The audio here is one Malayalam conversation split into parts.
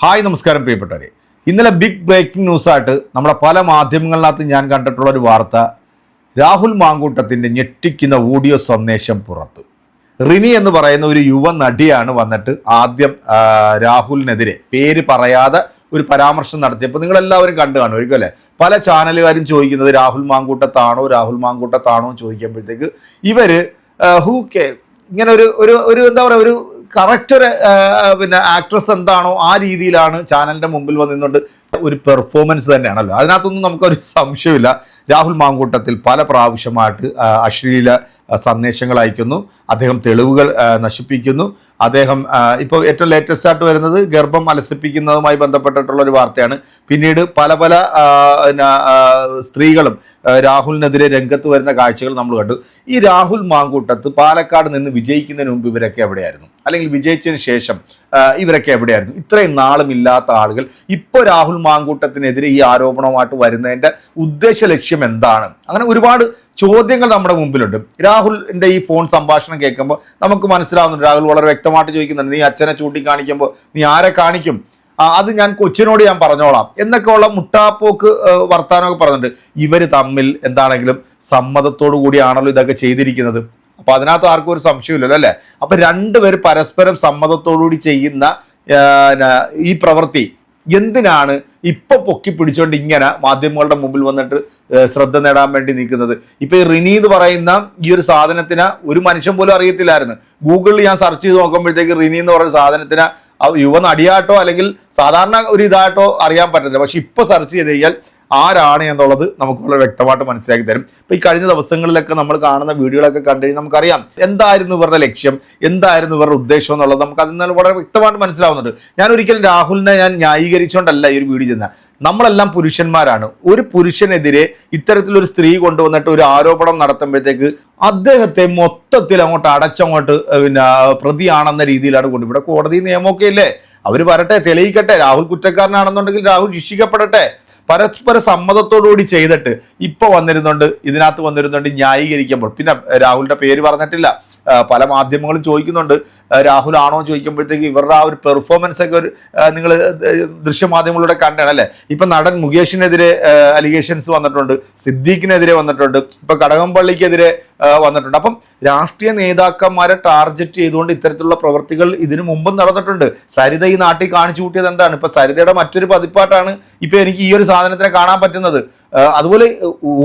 ഹായ് നമസ്കാരം പ്രിയപ്പെട്ടവരെ. ഇന്നലെ ബിഗ് ബ്രേക്കിംഗ് ന്യൂസായിട്ട് നമ്മുടെ പല മാധ്യമങ്ങളിനകത്ത് ഞാൻ കണ്ടിട്ടുള്ള ഒരു വാർത്ത രാഹുൽ മാങ്കൂട്ടത്തിന്റെ ഞെട്ടിക്കുന്ന ഓഡിയോ സന്ദേശം പുറത്തു. റിനി എന്ന് പറയുന്ന ഒരു യുവ നടിയാണ് വന്നിട്ട് ആദ്യം രാഹുലിനെതിരെ പേര് പറയാതെ ഒരു പരാമർശം നടത്തിയപ്പോൾ നിങ്ങളെല്ലാവരും കണ്ടു കാണും ഒരിക്കലും അല്ലേ? പല ചാനലുകാരും ചോദിക്കുന്നത് രാഹുൽ മാങ്കൂട്ടത്താണോ രാഹുൽ മാങ്കൂട്ടത്താണോ ചോദിക്കുമ്പോഴത്തേക്ക് ഇവർ ഹൂ കെ ഇങ്ങനെ ഒരു ഒരു എന്താ പറയുക ഒരു കറക്റ്റ് ഒരു പിന്നെ ആക്ട്രസ് എന്താണോ ആ രീതിയിലാണ് ചാനലിന്റെ മുമ്പിൽ വന്ന് ഒരു പെർഫോമൻസ് തന്നെയാണല്ലോ. അതിനകത്തൊന്നും നമുക്കൊരു സംശയമില്ല. രാഹുൽ മാങ്കൂട്ടത്തിൽ പല പ്രാവശ്യമായിട്ട് അശ്ലീല സന്ദേശങ്ങൾ അയക്കുന്നു. അദ്ദേഹം തെളിവുകൾ നശിപ്പിക്കുന്നു. അദ്ദേഹം ഇപ്പോൾ ഏറ്റവും ലേറ്റസ്റ്റ് ആയിട്ട് വരുന്നത് ഗർഭം അലസിപ്പിക്കുന്നതുമായി ബന്ധപ്പെട്ടിട്ടുള്ള ഒരു വാർത്തയാണ്. പിന്നീട് പല പല സ്ത്രീകളും രാഹുലിനെതിരെ രംഗത്ത് വരുന്ന കാഴ്ചകൾ നമ്മൾ കണ്ടു. ഈ രാഹുൽ മാങ്കൂട്ടത്ത് പാലക്കാട് നിന്ന് വിജയിക്കുന്നതിന് മുമ്പ് ഇവരൊക്കെ എവിടെയായിരുന്നു? അല്ലെങ്കിൽ വിജയിച്ചതിന് ശേഷം ഇവരൊക്കെ എവിടെയായിരുന്നു? ഇത്രയും നാളും ഇല്ലാത്ത ആളുകൾ ഇപ്പോൾ രാഹുൽ മാങ്കൂട്ടത്തിനെതിരെ ഈ ആരോപണമായിട്ട് വരുന്നതിന്റെ ഉദ്ദേശ ലക്ഷ്യം എന്താണ്? അങ്ങനെ ഒരുപാട് ചോദ്യങ്ങൾ നമ്മുടെ മുമ്പിലുണ്ട്. രാഹുലിന്റെ ഈ ഫോൺ സംഭാഷണം കേൾക്കുമ്പോൾ നമുക്ക് മനസ്സിലാവുന്നുണ്ട്. രാഹുൽ വളരെ വ്യക്തമായിട്ട് ചോദിക്കുന്നുണ്ട് നീ അച്ഛനെ ചൂണ്ടിക്കാണിക്കുമ്പോൾ നീ ആരെ കാണിക്കും? അത് ഞാൻ കൊച്ചിനോട് ഞാൻ പറഞ്ഞോളാം. എന്നൊക്കെ ഉള്ള മുട്ടാപ്പോക്ക് വർത്താനമൊക്കെ പറഞ്ഞിട്ടുണ്ട്. ഇവർ തമ്മിൽ എന്താണെങ്കിലും സമ്മതത്തോടു കൂടിയാണല്ലോ ഇതൊക്കെ ചെയ്തിരിക്കുന്നത്. അപ്പോൾ അതിനകത്ത് ആർക്കും ഒരു സംശയമില്ലല്ലോ അല്ലേ? അപ്പോൾ രണ്ടുപേർ പരസ്പരം സമ്മതത്തോടുകൂടി ചെയ്യുന്ന ഈ പ്രവൃത്തി എന്തിനാണ് ഇപ്പൊ പൊക്കി പിടിച്ചോണ്ട് ഇങ്ങനെ മാധ്യമങ്ങളുടെ മുമ്പിൽ വന്നിട്ട് ശ്രദ്ധ നേടാൻ വേണ്ടി നിൽക്കുന്നത്? ഇപ്പൊ ഈ റിനി എന്ന് പറയുന്ന ഈ ഒരു സാധനത്തിന് ഒരു മനുഷ്യൻ പോലും അറിയത്തില്ലായിരുന്നു. ഗൂഗിളിൽ ഞാൻ സെർച്ച് ചെയ്ത് നോക്കുമ്പോഴത്തേക്ക് റിനി എന്ന് പറയുന്ന സാധനത്തിന് യുവ നടിയായിട്ടോ അല്ലെങ്കിൽ സാധാരണ ഒരു ഇതായിട്ടോ അറിയാൻ പറ്റത്തില്ല. പക്ഷെ ഇപ്പൊ സെർച്ച് ചെയ്ത് കഴിഞ്ഞാൽ ആരാണ് എന്നുള്ളത് നമുക്ക് വളരെ വ്യക്തമായിട്ട് മനസ്സിലാക്കി തരും. ഇപ്പൊ ഈ കഴിഞ്ഞ ദിവസങ്ങളിലൊക്കെ നമ്മൾ കാണുന്ന വീഡിയോകളൊക്കെ കണ്ടു കഴിഞ്ഞാൽ നമുക്കറിയാം എന്തായിരുന്നു ഇവരുടെ ലക്ഷ്യം എന്തായിരുന്നു ഇവരുടെ ഉദ്ദേശം എന്നുള്ളത് നമുക്ക് അതിൽ നിന്ന് വളരെ വ്യക്തമായിട്ട് മനസ്സിലാവുന്നുണ്ട്. ഞാൻ ഒരിക്കലും രാഹുലിനെ ഞാൻ ന്യായീകരിച്ചുകൊണ്ടല്ല ഈ ഒരു വീഡിയോ ചെയ്യുന്നത്. നമ്മളെല്ലാം പുരുഷന്മാരാണ്. ഒരു പുരുഷനെതിരെ ഇത്തരത്തിലൊരു സ്ത്രീ കൊണ്ടുവന്നിട്ട് ഒരു ആരോപണം നടത്തുമ്പോഴത്തേക്ക് അദ്ദേഹത്തെ മൊത്തത്തിൽ അങ്ങോട്ട് അടച്ചങ്ങോട്ട് പിന്നെ പ്രതിയാണെന്ന രീതിയിലാണ് കൊണ്ട് ഇവിടെ കോടതി നിയമമൊക്കെ ഇല്ലേ? അവർ വരട്ടെ തെളിയിക്കട്ടെ. രാഹുൽ കുറ്റക്കാരനാണെന്നുണ്ടെങ്കിൽ രാഹുൽ ശിക്ഷിക്കപ്പെടട്ടെ. പരസ്പര സമ്മതത്തോടുകൂടി ചെയ്തിട്ട് ഇപ്പൊ വന്നിരുന്നുണ്ട് ഇതിനകത്ത് വന്നിരുന്നുണ്ട് ന്യായീകരിക്കുമ്പോൾ. പിന്നെ രാഹുലിന്റെ പേര് പറഞ്ഞിട്ടില്ല. പല മാധ്യമങ്ങളും ചോദിക്കുന്നുണ്ട്. രാഹുൽ ആണോ ചോദിക്കുമ്പോഴത്തേക്ക് ഇവരുടെ ആ ഒരു പെർഫോമൻസ് ഒക്കെ ഒരു നിങ്ങൾ ദൃശ്യമാധ്യമങ്ങളിലൂടെ കണ്ടാണ് അല്ലേ? ഇപ്പം നടൻ മുകേഷിനെതിരെ അലിഗേഷൻസ് വന്നിട്ടുണ്ട്. സിദ്ദീഖിനെതിരെ വന്നിട്ടുണ്ട്. ഇപ്പം കടകംപള്ളിക്കെതിരെ വന്നിട്ടുണ്ട്. അപ്പം രാഷ്ട്രീയ നേതാക്കന്മാരെ ടാർഗറ്റ് ചെയ്തുകൊണ്ട് ഇത്തരത്തിലുള്ള പ്രവൃത്തികൾ ഇതിനു മുമ്പും നടന്നിട്ടുണ്ട്. സരിത ഈ നാട്ടിൽ കാണിച്ചു കൂട്ടിയത് എന്താണ്? ഇപ്പം സരിതയുടെ മറ്റൊരു പതിപ്പായിട്ടാണ് ഇപ്പം എനിക്ക് ഈ ഒരു സാധനത്തിനെ കാണാൻ പറ്റുന്നത്. അതുപോലെ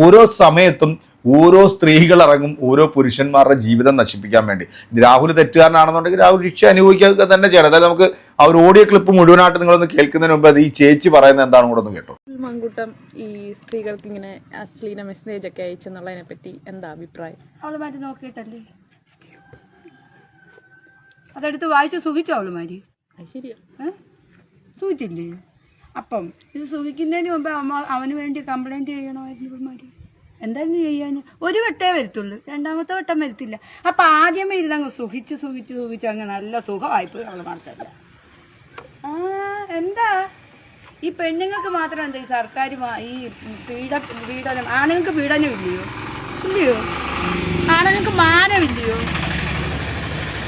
ഓരോ സമയത്തും ഓരോ സ്ത്രീകൾ ഇറങ്ങും ഓരോ പുരുഷന്മാരുടെ ജീവിതം നശിപ്പിക്കാൻ വേണ്ടി. രാഹുൽ തെറ്റുകാരനാണെന്നുണ്ടെങ്കിൽ രാഹുൽ ശിക്ഷ അനുഭവിക്കുക തന്നെ ചെയ്യണം. അതായത് നമുക്ക് ആ ഒരു ഓഡിയോ ക്ലിപ്പ് മുഴുവനായിട്ട് നിങ്ങളൊന്ന് കേൾക്കുന്നതിന് മുമ്പ് അത് ഈ ചേച്ചി പറയുന്നത് എന്താണ് കൂടെ ഒന്ന് കേട്ടോ. മങ്കൂട്ടം ഈ സ്ത്രീകൾക്ക് ഇങ്ങനെ അശ്ലീല മെസ്സേജ് ഒക്കെ അയച്ചെന്നുള്ളതിനെ പറ്റി എന്താ അഭിപ്രായം? അവളുമാര് നോക്കിയിട്ടല്ലേ? അതെടുത്ത് വായിച്ച് സുഖിച്ചോ അവളുമാര് സുഖിച്ചില്ലേ അപ്പം ഇത് സുഖിക്കുന്നതിന് മുമ്പ് അവന് വേണ്ടി കംപ്ലൈന്റ് ചെയ്യണമായിരുന്നു ഇവന്മാര് എന്തായാലും ചെയ്യാൻ ഒരു വട്ടേ വരത്തുള്ളൂ. രണ്ടാമത്തെ വട്ടം വരത്തില്ല. അപ്പം ആദ്യമേ ഇരുന്നങ്ങ് സുഖിച്ച് സുഖിച്ച് സുഖിച്ച് അങ്ങ് നല്ല സുഖമായിപ്പോയി മാത്രമല്ല ആ എന്താ? ഈ പെണ്ണുങ്ങൾക്ക് മാത്രം എന്താ ഈ സർക്കാർ ഈ പീഡ പീഡനം ആണുങ്ങൾക്ക് പീഡനം ഇല്ലയോ? ഇല്ലയോ? ആണുങ്ങൾക്ക് മാനമില്ലയോ?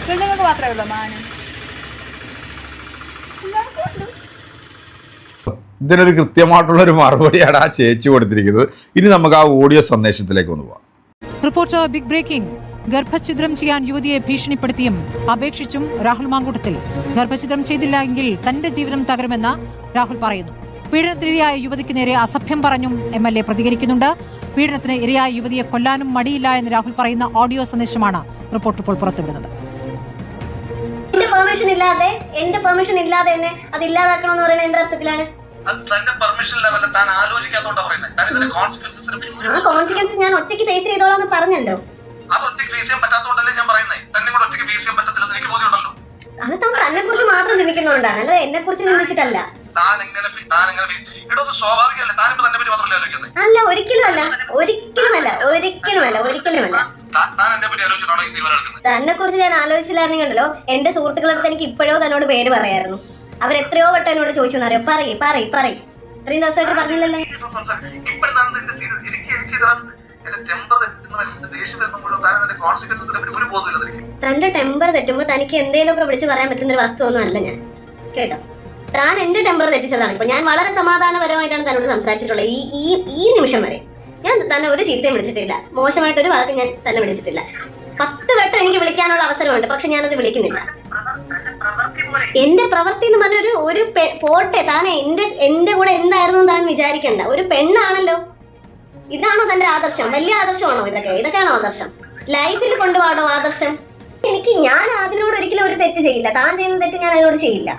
പെണ്ണുങ്ങൾക്ക് മാത്രമേ ഉള്ളൂ മാനം? ഇതിനൊരു കൃത്യമായിട്ടുള്ള ഒരു മറുപടിയാണ് ആ ചേച്ചി കൊടുത്തിരിക്കുന്നത്. ഇനി നമുക്ക് ആ ഓഡിയോ സന്ദേശത്തിലേക്ക് ഒന്ന് പോവാം. Reporter big breaking. ഗർഭഛിദ്രം ചെയ്യാൻ യുവതിയെ ഭീഷണിപ്പെടുത്തിയും അപേക്ഷിച്ചും രാഹുൽ മാങ്കൂട്ടത്തിൽ. ഗർഭഛിദ്രം ചെയ്തില്ല എങ്കിൽ തന്റെ ജീവിതം തകരുമെന്ന് രാഹുൽ പറയുന്നു. പീഡനത്തിനിരയായ യുവതിക്ക് നേരെ അസഭ്യം പറഞ്ഞും എം എൽ എ പ്രതികരിക്കുന്നുണ്ട്. പീഡനത്തിന് ഇരയായ യുവതിയെ കൊല്ലാനും മടിയില്ല എന്ന് രാഹുൽ പറയുന്ന ഓഡിയോ സന്ദേശമാണ് റിപ്പോർട്ട് ഇപ്പോൾ പുറത്തുവിടുന്നത്. എന്റെ പെർമിഷൻ ഇല്ലാതെ എന്റെ പെർമിഷൻ ഇല്ലാതെ തന്നെ അത് ഇല്ലാതാക്കണമെന്ന് പറയുന്നത് എന്റെ അർത്ഥത്തിലാണ്. അത് തന്റെ പെർമിഷൻ ലെവലിൽ താൻ ആലോചിക്കാത്തോണ്ടാ പറയുന്നത് താൻ ഇതിന്റെ കോൺസിക്വൻസസ് കോൺസിക്വൻസ് ഞാൻ ഒറ്റയ്ക്ക് ഫേസ് ചെയ്തോളാം എന്ന് പറഞ്ഞല്ലോ. അത് ഒറ്റയ്ക്ക് ഫേസ് ചെയ്യാൻ പറ്റാത്തോണ്ടല്ലേ ഞാൻ പറയുന്നത് തന്നെ കൂടെ ഒറ്റയ്ക്ക് ഫേസ് ചെയ്യാൻ പറ്റത്തില്ലെന്ന് എനിക്ക് ബോധ്യമുണ്ടല്ലോ. അത് താൻ തന്നെ കുറിച്ച് മാത്രം ചിന്തിക്കുന്നതുകൊണ്ടാണ് അല്ലാതെ എന്നെ കുറിച്ച് ചിന്തിച്ചിട്ടല്ല. താൻ എങ്ങനെ താൻ എങ്ങനെ ഫേസ് ഇടോ അത് സ്വാഭാവികമല്ലേ? താനിപ്പോ തന്നെ പറ്റി മാത്രമല്ല ആലോചിക്കുന്നത് അല്ല ഒരിക്കലും അല്ല ഒരിക്കലും അല്ല ഒരിക്കലും അല്ല ഒരിക്കലും അല്ല തന്നെ കുറിച്ച് ഞാൻ ആലോചിച്ചില്ലായിരുന്നെങ്കിലോ എന്റെ സുഹൃത്തുക്കളെ അടുത്ത് എനിക്ക് ഇപ്പോഴോ തന്നോട് പേര് പറയായിരുന്നു. അവർ എത്രയോ വട്ടം എന്നോട് ചോദിച്ചു എന്നറിയോ പറയ് പറയ് പറയ്. ഇത്രയും ദിവസമായിട്ട് പറഞ്ഞില്ലല്ലോ. തന്റെ ടെമ്പർ തെറ്റുമ്പോ തനിക്ക് എന്തെങ്കിലുമൊക്കെ വിളിച്ച് പറയാൻ പറ്റുന്ന ഒരു വസ്തു ഒന്നും അല്ല ഞാൻ. കേട്ടോ? താൻ എന്റെ ടെമ്പർ തെറ്റിച്ചതാണ്. ഇപ്പൊ ഞാൻ വളരെ സമാധാനപരമായിട്ടാണ് തന്നോട് സംസാരിച്ചിട്ടുള്ളത്. ഈ ഈ ഈ നിമിഷം വരെ ഞാൻ തന്നെ ഒരു ചീത്തയും വിളിച്ചിട്ടില്ല. മോശമായിട്ടൊരു വാക്ക് ഞാൻ തന്നെ വിളിച്ചിട്ടില്ല. പത്ത് വട്ടം എനിക്ക് വിളിക്കാനുള്ള അവസരമുണ്ട്. പക്ഷെ ഞാനത് വിളിക്കുന്നില്ല. എന്റെ പ്രവൃത്തി എന്ന് പറഞ്ഞ ഒരു ഒരു പോട്ടെ താനെ എന്റെ എന്റെ കൂടെ എന്തായിരുന്നു താൻ വിചാരിക്കണ്ട. ഒരു പെണ്ണാണല്ലോ. ഇതാണോ തന്റെ ആദർശം? വലിയ ആദർശമാണോ ഇതൊക്കെ? ഇതൊക്കെയാണോ ആദർശം? ലൈഫിൽ കൊണ്ടുപോകണോ ആദർശം? എനിക്ക് ഞാൻ അതിനോട് ഒരിക്കലും ഒരു തെറ്റ് ചെയ്യില്ല. താൻ ചെയ്യുന്ന തെറ്റ് ഞാൻ അതിനോട് ചെയ്യില്ല.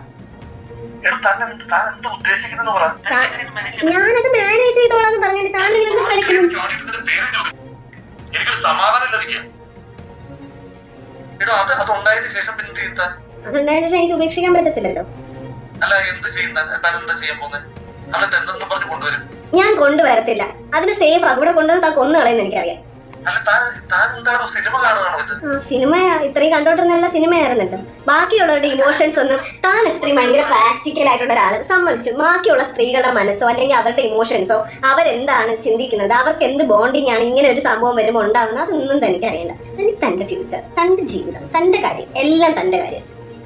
ഞാനത് മാനേജ് ചെയ്തോളാന്ന് പറഞ്ഞു താൻ. എനിക്കൊരു സമാധാനം ലഭിക്കുക അത് അത് ഉണ്ടായതിനു ശേഷം പിന്നെ എന്ത് അതുണ്ടായിട്ട് എനിക്ക് ഉപേക്ഷിക്കാൻ പറ്റത്തില്ലല്ലോ. അല്ല എന്ത് ചെയ്യുന്ന താൻ താൻ എന്താ ചെയ്യാൻ പോകുന്നത് എന്നിട്ട് എന്തെന്നും പറഞ്ഞ് കൊണ്ടുവരും? ഞാൻ കൊണ്ടുവരത്തില്ല. അതിന് സേഫ് അവിടെ കൊണ്ടുവന്ന് താ കൊന്നു കളയുന്ന എനിക്കറിയാം. സിനിമ ഇത്രയും കണ്ടോണ്ടിരുന്ന സിനിമയായിരുന്നല്ലോ. ബാക്കിയുള്ളവരുടെ ഇമോഷൻസ് ഒന്നും താൻ ഇത്രയും ഭയങ്കര പ്രാക്ടിക്കൽ ആയിട്ടുള്ള ഒരാൾ സമ്മതിച്ചു. ബാക്കിയുള്ള സ്ത്രീകളുടെ മനസ്സോ അല്ലെങ്കിൽ അവരുടെ ഇമോഷൻസോ അവരെന്താണ് ചിന്തിക്കുന്നത്? അവർക്ക് എന്ത് ബോണ്ടിങ് ആണ് ഇങ്ങനെ ഒരു സംഭവം വരുമ്പോൾ ഉണ്ടാവുന്നത് അതൊന്നും തനിക്ക് അറിയണ്ട. തനിക്ക് തന്റെ ഫ്യൂച്ചർ തന്റെ ജീവിതം തന്റെ കാര്യം എല്ലാം തന്റെ കാര്യം.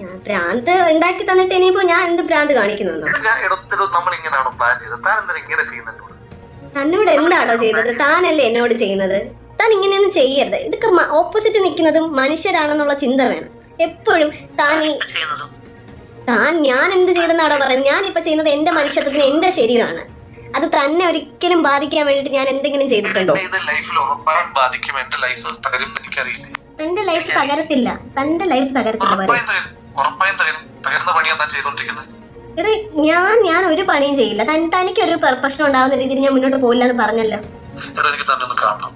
ഞാൻ ഭ്രാന്ത് ഉണ്ടാക്കി തന്നിട്ട് ഇനിയിപ്പോ ഞാൻ എന്ത് ഭ്രാന്ത് കാണിക്കുന്നു നമ്മൾ ഇങ്ങനെയാണോ പ്ലാൻ ചെയ്തത്? താൻ എന്തിനാ ഇങ്ങനെ ചെയ്യുന്നത് തന്നോട് എന്താണോ ചെയ്തത്? താനല്ലേ എന്നോട് ചെയ്യുന്നത്? താൻ ഇങ്ങനെയൊന്നും ചെയ്യരുത്. ഇതൊക്കെ ഓപ്പോസിറ്റ് നിൽക്കുന്നതും മനുഷ്യരാണെന്നുള്ള ചിന്ത വേണം. എപ്പോഴും താൻ ഈ താൻ ഞാൻ എന്ത് ചെയ്തെന്നാണോ പറയുന്നത്. ഞാൻ ഇപ്പൊ ചെയ്യുന്നത് എന്റെ മനുഷ്യത്വത്തിന് എന്റെ ശരിയാണ്. അത് തന്നെ ഒരിക്കലും ബാധിക്കാൻ വേണ്ടിട്ട് ഞാൻ എന്തെങ്കിലും ചെയ്തിട്ടുണ്ടോ? തന്റെ ലൈഫ് തകരത്തില്ല. തന്റെ ലൈഫ് തകരത്തില്ല പറയും. ഉറപ്പായും ചെയ്തോണ്ടിരിക്കുന്നത് എടേ ഞാൻ ഞാൻ ഒരു പണിയും ചെയ്യില്ല. തനിക്ക് ഒരു പ്രശ്നം ഉണ്ടാവുന്ന രീതിയിൽ ഞാൻ മുന്നോട്ട് പോയില്ല എന്ന് പറഞ്ഞല്ലോ. എനിക്ക് തന്നെ ഒന്ന് കാണണം.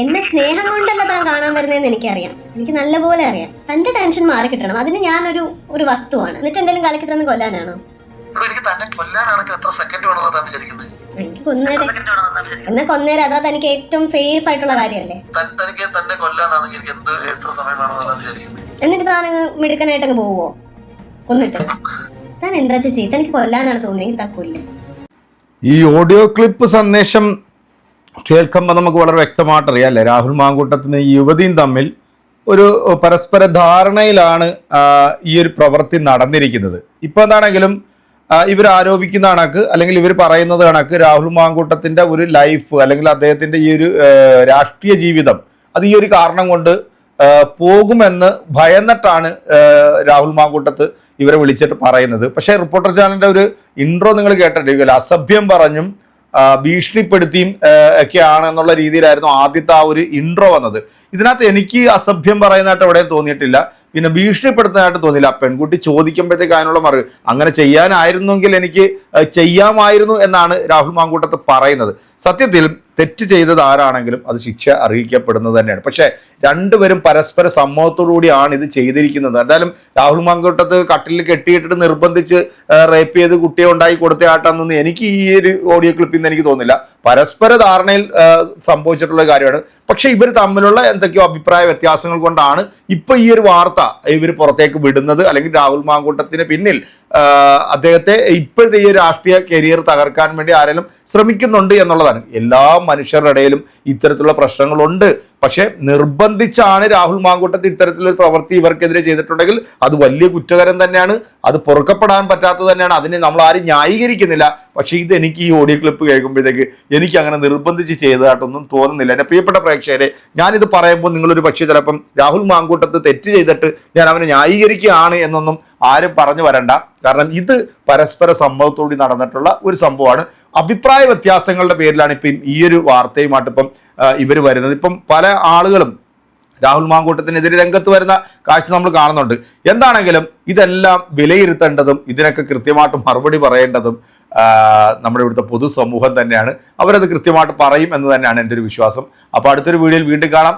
എന്റെ സ്നേഹം കൊണ്ടല്ല താൻ കാണാൻ വരുന്നതെന്ന് എനിക്കറിയാം. എനിക്ക് നല്ലപോലെ അറിയാം. തന്റെ ടെൻഷൻ മാറി കിട്ടണം അതിന് ഞാനൊരു ഒരു വസ്തുവാണ്. എന്നിട്ട് എന്തെങ്കിലും തന്ന് കൊല്ലാനാണോ? എനിക്ക് തന്നെ കൊല്ലാനാണെങ്കിൽ എത്ര സെക്കൻഡ് വേണമെന്നാണ് താൻ വിചാരിക്കുന്നത് എനിക്ക് കൊന്നേരെ. എന്നാ അതാ തനിക്ക് ഏറ്റവും സേഫ് ആയിട്ടുള്ള കാര്യമല്ലേ? തനിക്ക് തന്നെ കൊല്ലാനാണെങ്കിൽ എനിക്ക് എന്ത് എത്ര വിചാരിക്കുന്നത് എന്നിട്ട് താൻ അങ്ങ് മിടുക്കനായിട്ടങ്ങ് പോവോ കൊന്നിട്ട്? താൻ എന്താ ചേച്ചി? തനിക്ക് കൊല്ലാനാണ് തോന്നിയെങ്കിൽ താൻ കൊല്ലും. ഈ ഓഡിയോ ക്ലിപ്പ് സന്ദേശം കേൾക്കുമ്പോൾ നമുക്ക് വളരെ വ്യക്തമായിട്ട് അറിയാമല്ലേ രാഹുൽ മാങ്കൂട്ടത്തിന് യുവതിയും തമ്മിൽ ഒരു പരസ്പര ധാരണയിലാണ് ഈ ഒരു പ്രവൃത്തി നടന്നിരിക്കുന്നത്. ഇപ്പോൾ എന്താണെങ്കിലും ഇവർ ആരോപിക്കുന്ന കണക്ക് അല്ലെങ്കിൽ ഇവർ പറയുന്നത് കണക്ക് രാഹുൽ മാങ്കൂട്ടത്തിന്റെ ഒരു ലൈഫ് അല്ലെങ്കിൽ അദ്ദേഹത്തിന്റെ ഈ ഒരു രാഷ്ട്രീയ ജീവിതം അത് ഈ ഒരു കാരണം കൊണ്ട് പോകുമെന്ന് ഭയന്നിട്ടാണ് രാഹുൽ മാങ്കൂട്ടത്ത് ഇവരെ വിളിച്ചിട്ട് പറയുന്നത്. പക്ഷേ റിപ്പോർട്ടർ ചാനലിന്റെ ഒരു ഇൻട്രോ നിങ്ങൾ കേട്ടിട്ടില്ല അസഭ്യം പറഞ്ഞും ഭീഷണിപ്പെടുത്തിയും ഒക്കെയാണ് എന്നുള്ള രീതിയിലായിരുന്നു ആദ്യത്തെ ആ ഒരു ഇൻട്രോ വന്നത്. ഇതിനകത്ത് എനിക്ക് അസഭ്യം പറയുന്നതായിട്ട് എവിടെയും തോന്നിയിട്ടില്ല. പിന്നെ ഭീഷണിപ്പെടുത്താനായിട്ട് തോന്നിയില്ല. ആ പെൺകുട്ടി ചോദിക്കുമ്പോഴത്തേക്ക് അതിനുള്ള മറുപടി. അങ്ങനെ ചെയ്യാനായിരുന്നെങ്കിൽ എനിക്ക് ചെയ്യാമായിരുന്നു എന്നാണ് രാഹുൽ മാങ്കൂട്ടത്ത് പറയുന്നത്. സത്യത്തിൽ തെറ്റ് ചെയ്തത് ആരാണെങ്കിലും അത് ശിക്ഷ അറിയിക്കപ്പെടുന്നത് തന്നെയാണ്. പക്ഷേ രണ്ടുപേരും പരസ്പര സമ്മതത്തോടു കൂടിയാണ് ഇത് ചെയ്തിരിക്കുന്നത്. എന്തായാലും രാഹുൽ മാങ്കൂട്ടത്ത് കട്ടിലിൽ കെട്ടിയിട്ടിട്ട് നിർബന്ധിച്ച് റേപ്പ് ചെയ്ത് കുട്ടിയെ ഉണ്ടായി കൊടുത്തയാട്ടാന്നൊന്നും എനിക്ക് ഈ ഒരു ഓഡിയോ ക്ലിപ്പിൽ നിന്ന് എനിക്ക് തോന്നില്ല. പരസ്പര ധാരണയിൽ സംഭവിച്ചിട്ടുള്ള കാര്യമാണ്. പക്ഷേ ഇവർ തമ്മിലുള്ള എന്തൊക്കെയോ അഭിപ്രായ വ്യത്യാസങ്ങൾ കൊണ്ടാണ് ഇപ്പോൾ ഈ ഒരു വാർത്ത ഇവർ പുറത്തേക്ക് വിടുന്നത് അല്ലെങ്കിൽ രാഹുൽ മാങ്കൂട്ടത്തിന് പിന്നിൽ അദ്ദേഹത്തെ ഇപ്പോഴത്തെ ഈ രാഷ്ട്രീയ കരിയർ തകർക്കാൻ വേണ്ടി ആരെങ്കിലും ശ്രമിക്കുന്നുണ്ട് എന്നുള്ളതാണ്. എല്ലാ മനുഷ്യരുടെ ഇടയിലും ഇത്തരത്തിലുള്ള പ്രശ്നങ്ങളുണ്ട്. പക്ഷേ നിർബന്ധിച്ചാണ് രാഹുൽ മാങ്കൂട്ടത്ത് ഇത്തരത്തിലൊരു പ്രവൃത്തി ഇവർക്കെതിരെ ചെയ്തിട്ടുണ്ടെങ്കിൽ അത് വലിയ കുറ്റകരം തന്നെയാണ്. അത് പൊറുക്കപ്പെടാൻ പറ്റാത്തത് തന്നെയാണ്. അതിനെ നമ്മൾ ആരും ന്യായീകരിക്കുന്നില്ല. പക്ഷേ ഇത് എനിക്ക് ഈ ഓഡിയോ ക്ലിപ്പ് കേൾക്കുമ്പോഴത്തേക്ക് എനിക്ക് അങ്ങനെ നിർബന്ധിച്ച് ചെയ്തതായിട്ടൊന്നും തോന്നുന്നില്ല. എന്റെ പ്രിയപ്പെട്ട പ്രേക്ഷകരെ ഞാനിത് പറയുമ്പോൾ നിങ്ങളൊരു പക്ഷേ ചിലപ്പം രാഹുൽ മാങ്കൂട്ടത്ത് തെറ്റ് ചെയ്തിട്ട് ഞാൻ അവനെ ന്യായീകരിക്കുകയാണ് എന്നൊന്നും ആരും പറഞ്ഞു വരണ്ട. കാരണം ഇത് പരസ്പര സംഭവത്തോടി നടന്നിട്ടുള്ള ഒരു സംഭവമാണ്. അഭിപ്രായ വ്യത്യാസങ്ങളുടെ പേരിലാണ് ഇപ്പം ഈ ഒരു വാർത്തയുമായിട്ട് ഇപ്പം ഇവർ വരുന്നത്. ഇപ്പം പല ആളുകളും രാഹുൽ മാങ്കൂട്ടത്തിനെതിരെ രംഗത്ത് വരുന്ന കാഴ്ച നമ്മൾ കാണുന്നുണ്ട്. എന്താണെങ്കിലും ഇതെല്ലാം വിലയിരുത്തേണ്ടതും ഇതിനൊക്കെ കൃത്യമായിട്ട് മറുപടി പറയേണ്ടതും നമ്മുടെ ഇവിടുത്തെ പൊതുസമൂഹം തന്നെയാണ്. അവരത് കൃത്യമായിട്ട് പറയും എന്ന് തന്നെയാണ് എന്റെ ഒരു വിശ്വാസം. അപ്പോൾ അടുത്തൊരു വീഡിയോയിൽ വീണ്ടും കാണാം.